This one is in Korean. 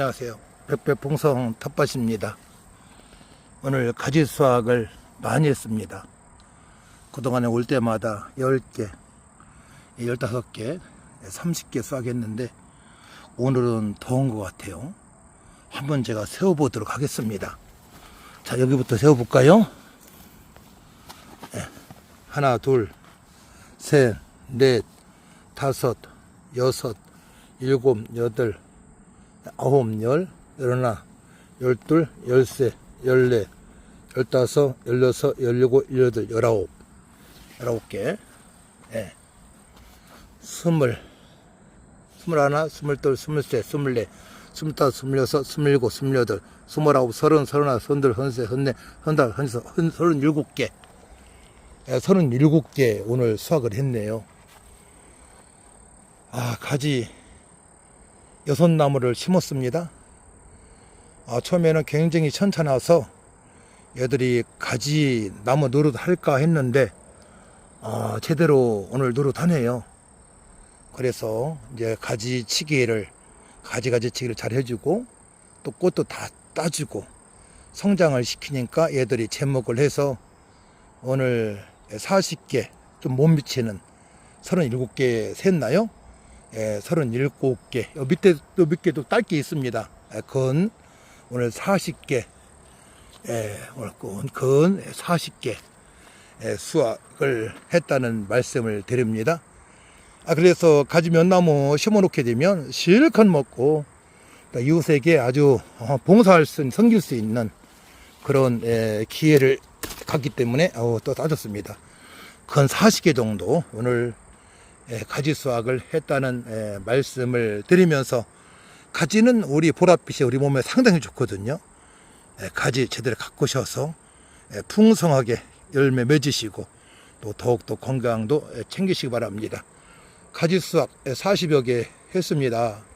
안녕하세요. 백배봉성 텃밭입니다. 오늘 가지 수확을 많이 했습니다. 그동안에 올 때마다 10개, 15개, 30개 수확했는데 오늘은 더운 것 같아요. 한번 제가 세워보도록 하겠습니다. 자, 여기부터 세워볼까요? 네. 하나, 둘, 셋, 넷, 다섯, 여섯, 일곱, 여덟, 아홉, 열, 열하나, 열둘, 열세, 열네, 열다섯, 열여섯, 열일곱, 열여덟, 열아홉, 열아홉 개, 예, 스물, 스물하나, 스물둘, 스물셋, 스물넷, 스물다섯, 스물여섯, 스물일곱, 스물여덟, 스물아홉, 서른, 서른하나, 서른둘, 서른셋, 서른넷, 서른다섯, 서른여섯, 서른- 서른일곱 개, 예, 서른일곱 개 오늘 수확을 했네요. 아, 가지 여섯 나무를 심었습니다. 아, 처음에는 굉장히 천천해서 얘들이 가지 나무 노릇 할까 했는데 아, 제대로 오늘 노릇하네요. 그래서 이제 가지 치기를 가지 가지 치기를 잘 해주고 또 꽃도 다 따주고 성장을 시키니까 얘들이 제목을 해서 오늘 40개 좀 못 미치는 37개 샜나요? 예, 37개. 여 밑에 또 몇개또 딸게 있습니다. 예, 건 오늘 40개. 예, 오늘 건, 건 40개 예, 수확을 했다는 말씀을 드립니다. 아, 그래서 가지 면나무 심어 놓게 되면 실컷 먹고 또 이웃에게 아주 어, 봉사할 수, 섬길 수 있는 그런 예, 기회를 갖기 때문에 어, 또 따졌습니다. 건 40개 정도 오늘 예, 가지 수확을 했다는 예, 말씀을 드리면서 가지는 우리 보랏빛이 우리 몸에 상당히 좋거든요. 예, 가지 제대로 가꾸셔서 예, 풍성하게 열매 맺으시고 또 더욱더 건강도 예, 챙기시기 바랍니다. 가지 수확 40여 개 했습니다.